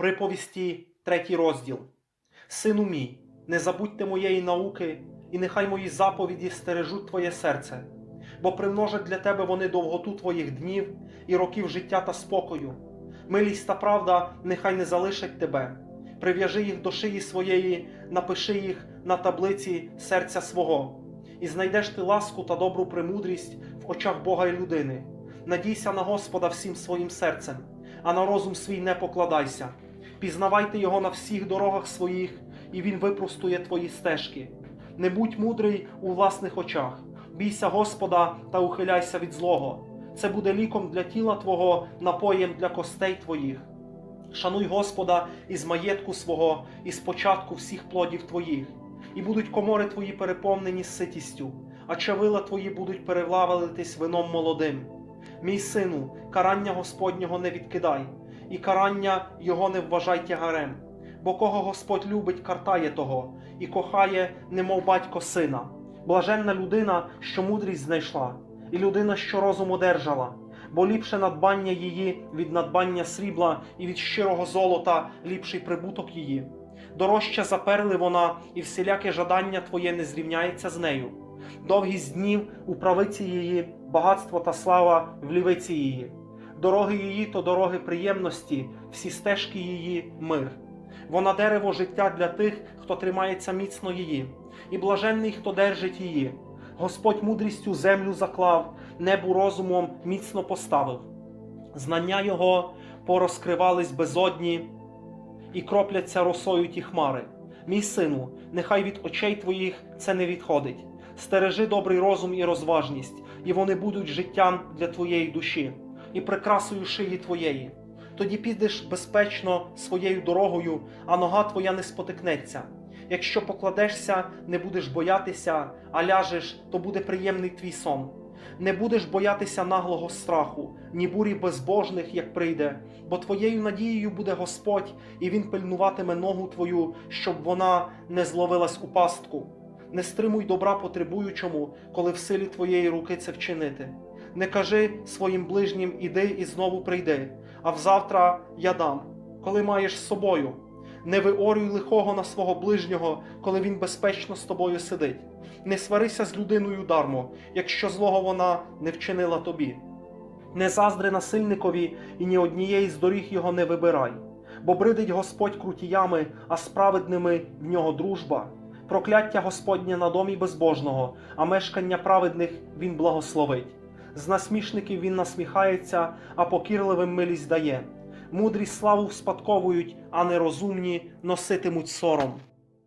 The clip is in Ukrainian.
Приповісті, третій розділ. Сину мій, не забудьте моєї науки, і нехай мої заповіді стережуть твоє серце, бо примножать для тебе вони довготу твоїх днів і років життя та спокою. Милість та правда нехай не залишать тебе. Прив'яжи їх до шиї своєї, напиши їх на таблиці серця свого, і знайдеш ти ласку та добру премудрість в очах Бога і людини. Надійся на Господа всім своїм серцем, а на розум свій не покладайся. Пізнавайте його на всіх дорогах своїх, і він випростує твої стежки. Не будь мудрий у власних очах, бійся Господа та ухиляйся від злого. Це буде ліком для тіла Твого, напоєм для костей твоїх. Шануй Господа із маєтку свого, і з початку всіх плодів твоїх, і будуть комори твої переповнені ситістю, а чавила твої будуть перевлавитись вином молодим. Мій сину, карання Господнього не відкидай, і карання його не вважай тягарем, бо кого Господь любить, картає того, і кохає, немов батько сина. Блаженна людина, що мудрість знайшла, і людина, що розум одержала, бо ліпше надбання її від надбання срібла, і від щирого золота ліпший прибуток її. Дорожча за перли вона, і всіляке жадання твоє не зрівняється з нею. Довгість днів у правиці її, багатство та слава в лівиці її. Дороги її то дороги приємності, всі стежки її мир. Вона дерево життя для тих, хто тримається міцно її, і блаженний, хто держить її. Господь мудрістю землю заклав, небу розумом міцно поставив. Знання його порозкривались безодні і кропляться росою ті хмари. Мій сину, нехай від очей твоїх це не відходить. Стережи добрий розум і розважність, і вони будуть життям для твоєї душі, і прикрасою шиї твоєї. Тоді підеш безпечно своєю дорогою, а нога твоя не спотикнеться. Якщо покладешся, не будеш боятися, а ляжеш, то буде приємний твій сон. Не будеш боятися наглого страху, ні бурі безбожних, як прийде, бо твоєю надією буде Господь, і Він пильнуватиме ногу твою, щоб вона не зловилась у пастку. Не стримуй добра потребуючому, коли в силі твоєї руки це вчинити. Не кажи своїм ближнім іди і знову прийди, а взавтра я дам, коли маєш з собою. Не виорюй лихого на свого ближнього, коли він безпечно з тобою сидить. Не сварися з людиною дармо, якщо злого вона не вчинила тобі. Не заздри насильникові і ні однієї з доріг його не вибирай, бо бридить Господь крутіями, а справедними в нього дружба. Прокляття Господнє на домі безбожного, а мешкання праведних він благословить. З насмішників він насміхається, а покірливим милість дає. Мудрі славу вспадковують, а нерозумні носитимуть сором.